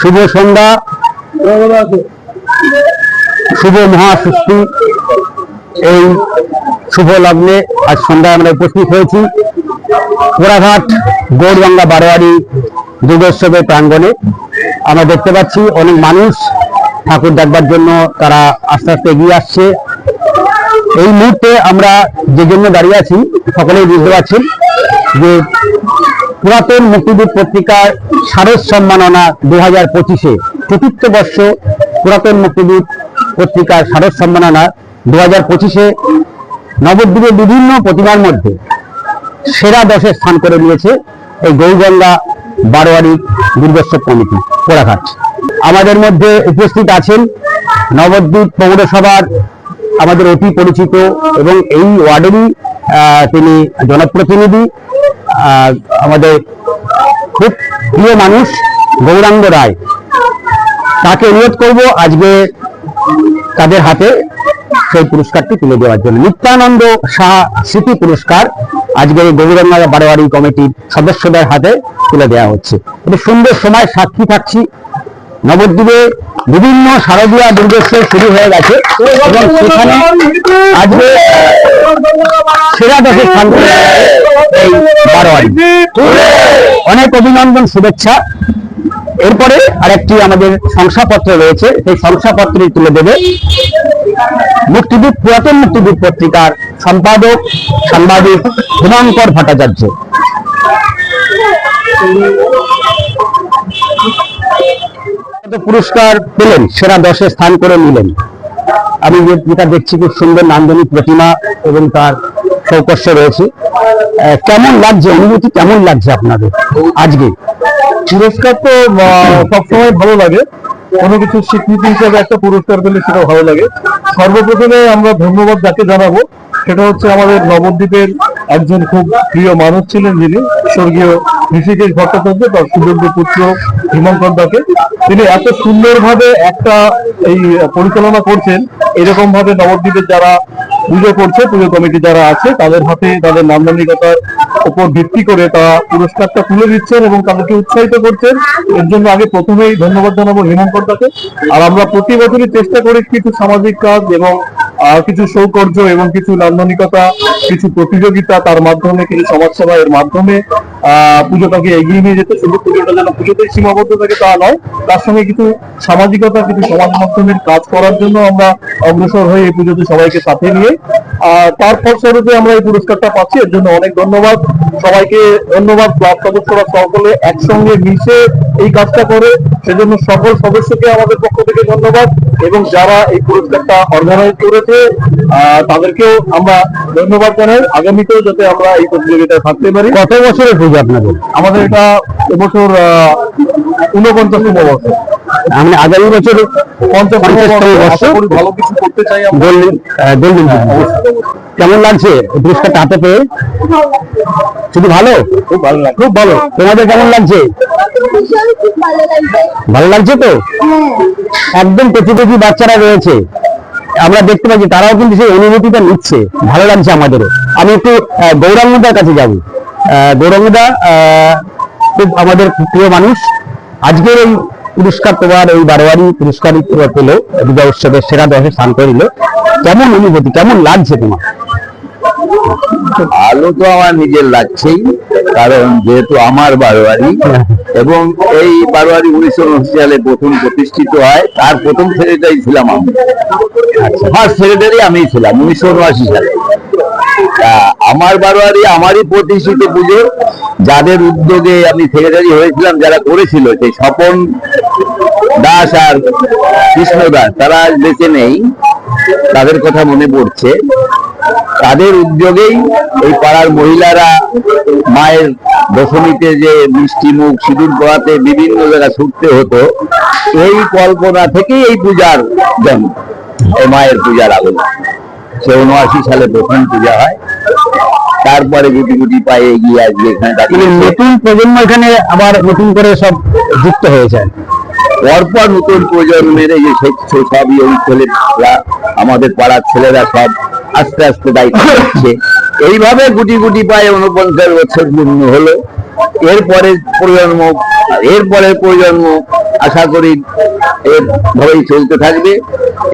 শুভ সন্ধ্যা। শুভ মহাষষ্ঠী। এই শুভ লগ্নে আজ সন্ধ্যায় আমরা উপস্থিত হয়েছি। পোড়াঘাট গৌরগঙ্গা বারোয়ারি দুর্গোৎসবের প্রাঙ্গণে। আমরা দেখতে পাচ্ছি অনেক মানুষ ঠাকুর দেখবার জন্য তারা আস্তে আস্তে এগিয়ে আসছে। এই মুহূর্তে আমরা যে জন্য দাঁড়িয়ে আছি, সকলেই বুঝতে পারছেন যে পুরাতন মুক্তিযুদ্ধ পত্রিকার শারদ সম্মাননা দু হাজার পঁচিশে। চতুর্থ বর্ষ পুরাতন মুক্তিযুদ্ধ পত্রিকার শারদ সম্মাননা দু হাজার পঁচিশে। নবদ্বীপের বিভিন্ন প্রতিমার মধ্যে সেরা দশে স্থান করে নিয়েছে এই গৌগঙ্গা বারোয়ারি দুর্গোৎসব কমিটি, পোড়াঘাট। আমাদের মধ্যে উপস্থিত আছেন নবদ্বীপ পৌরসভার আমাদের অতি পরিচিত এবং এই ওয়ার্ডেরই তিনি জনপ্রতিনিধি আমাদের খুব প্রিয় মানুষ গৌরাঙ্গ রায়। তাকে অনুরোধ করব আজকে তাদের হাতে সেই পুরস্কারটি তুলে দেওয়ার জন্য। নিত্যানন্দ সাহা স্মৃতি পুরস্কার আজকে গৌরঙ্গা বারোয়ারি কমিটির সদস্যদের হাতে তুলে দেওয়া হচ্ছে। এটা সুন্দর সময় সাক্ষী থাকছি। নবদ্বীপে বিভিন্ন শারদীয়া দুর্গোৎসব শুরু হয়ে গেছে। সেখানে আজকে সেরা অনেক অভিনন্দন, শুভেচ্ছা। এরপরে আরেকটি আমাদের শংসাপত্র রয়েছে, সেই শংসাপত্রটি তুলে দেবে মুক্তিযুদ্ধ পুরাতন মুক্তিযুদ্ধ পত্রিকার সম্পাদক, সাংবাদিক হিমাঙ্কর ভট্টাচার্য। পুরস্কার পেলেন, সেরা দশে স্থান করে নিলেন। আমি যেটা দেখছি খুব সুন্দর নান্দনিক প্রতিমা এবং তার চৌকস্য রয়েছে। কেমন লাগছে? অনুভূতি কেমন লাগছে আপনাদের আজকে? পুরস্কার তো সবসময় ভালো লাগে। কোনো কিছু স্বীকৃতি হিসাবে একটা পুরস্কার পেলে সেটা ভালো লাগে। সর্বপ্রথমে আমরা ধন্যবাদ যাকে জানাব, সেটা হচ্ছে আমাদের নবদ্বীপের একজন খুব প্রিয় মানুষ ছিলেন যিনি, স্বর্গীয় ঋষিকেশ ভট্টাচার্য, তার সুযোগ্য পুত্র হিমঙ্কর দাকে। তিনি এত সুন্দরভাবে একটা এই পরিচালনা করছেন এরকম ভাবে নবদ্বীপের যারা পুজো করছে, পুজো কমিটি যারা আছে, তাদের হাতে তাদের নান্দনিকতার উপর ভিত্তি করে তারা পুরস্কারটা তুলে দিচ্ছেন এবং তাদেরকে উৎসাহিত করছেন। এর জন্য আগে প্রথমেই ধন্যবাদ জানাব হিমঙ্কর দাকে। আর আমরা প্রতি বছরই চেষ্টা করি কিছু সামাজিক কাজ এবং কিছু সৌকর্য এবং কিছু নান্দনিকতা, কিছু প্রতিযোগিতা তার মাধ্যমে কিছু সমাজসেবা এর মাধ্যমে, আহ, পুজোটাকে এগিয়ে নিয়ে যেতে শুধু পুজোটা যেন পুজোতেই সীমাবদ্ধ থাকে তা নয়, তার সঙ্গে কিছু সামাজিকতা, কিছু সমাজ মাধ্যমের কাজ করার জন্য আমরা অগ্রসর হয়ে এই পুজোতে সবাইকে সাথে নিয়ে, আর তার ফলস্বরূপে আমরা এই পুরস্কারটা পাচ্ছি। এর জন্য অনেক ধন্যবাদ। সবাইকে ধন্যবাদ ক্লাব সদস্যরা সকলে একসঙ্গে মিশে এই কাজটা করে। সেজন্য সকল সদস্যকে আমাদের পক্ষ থেকে ধন্যবাদ। এবং যারা এই পুরস্কারটা অর্গানাইজ করেছে আহ, তাদেরকেও আমরা ধন্যবাদ জানাই। আগামীতেও যাতে আমরা এই প্রতিযোগিতায় থাকতে পারি। কত বছরের পুজো আপনাদের? আমাদের এটা এবছর উনপঞ্চাশতম বছর। মানে আগামী বছর পঞ্চাশতম বর্ষ। আমরা। গোল্ডেন গোল্ডেন কেমন লাগছে পুরস্কারটা হাতে পেয়ে? শুধু ভালো? খুব ভালো খুব ভালো। তোমাদের কেমন লাগছে? ভালো লাগছে তো? একদম প্রতিযোগী বাচ্চারা রয়েছে। আমরা দেখতে পাচ্ছি তারাও কিন্তু সেই অনুভূতিটা নিচ্ছে। ভালো লাগছে আমাদেরও। আমি একটু গৌরাঙ্গদার কাছে যাব। গৌরাঙ্গদা আহ, খুব আমাদের প্রিয় মানুষ। আজকের এই পুরস্কার তোমার এই বারোয়ারি পুরস্কার পেল দুর্গা উৎসবের সেরা দশে স্থান করে নিল কেমন অনুভূতি কেমন লাগছে তোমার? ভালো তো আমার নিজের লাগছেই কারণ যেহেতু আমার বারোয়ারি এবং এই বারোয়ারি উনিশশো উনআশি সালে প্রথম প্রতিষ্ঠিত হয় তার প্রথম সেক্রেটারি ছিলাম আমি। ফার্স্ট সেক্রেটারি আমি ছিলাম উনিশশো উনআশি সালে। আমার বারোয়ারি, আমারই প্রতিষ্ঠিত পুজো। যাদের উদ্যোগে আমি সেক্রেটারি হয়েছিলাম, যারা করেছিল, সেই স্বপন দাস আর কৃষ্ণ দাস, তারা বেঁচে নেই। তাদের কথা মনে পড়ছে। তাদের উদ্যোগেই এই পাড়ার মহিলারা মায়ের দশমীতে যে মিষ্টি মুখ সিঁদুর পোহাতে বিভিন্ন জায়গায় ছুটতে হতো এই কল্পনা থেকেই এই পূজার জন্ম মায়ের পূজার আলোচনা সে উনআশি সালে প্রথম পূজা হয়। তারপরে গুটি গুটি পায়ে এগিয়ে আসবে এখানে নতুন প্রজন্ম এখানে আবার নতুন করে সব যুক্ত হয়েছে। পরপর নতুন প্রজন্মের এই যে সব ইয়ং ছেলেরা আমাদের পাড়ার ছেলেরা সব আস্তে আস্তে দায়িত্ব নিচ্ছে। এইভাবে গুটি গুটি পায়ে উনপঞ্চাশ বছর পূর্ণ হলো। এরপরে প্রজন্ম আর এরপরের প্রজন্ম আশা করি এভাবেই চলতে থাকবে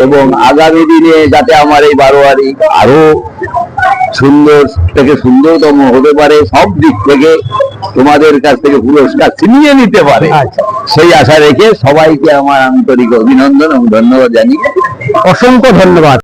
এবং আগামী দিনে যাতে আমার এই বারোয়ারি আরও সুন্দর থেকে সুন্দরতম হতে পারে সব দিক থেকে তোমাদের কাছ থেকে পুরস্কার ছিনিয়ে নিতে পারে আচ্ছা। সেই আশা রেখে সবাইকে আমার আন্তরিক অভিনন্দন এবং ধন্যবাদ জানিয়ে অসংখ্য ধন্যবাদ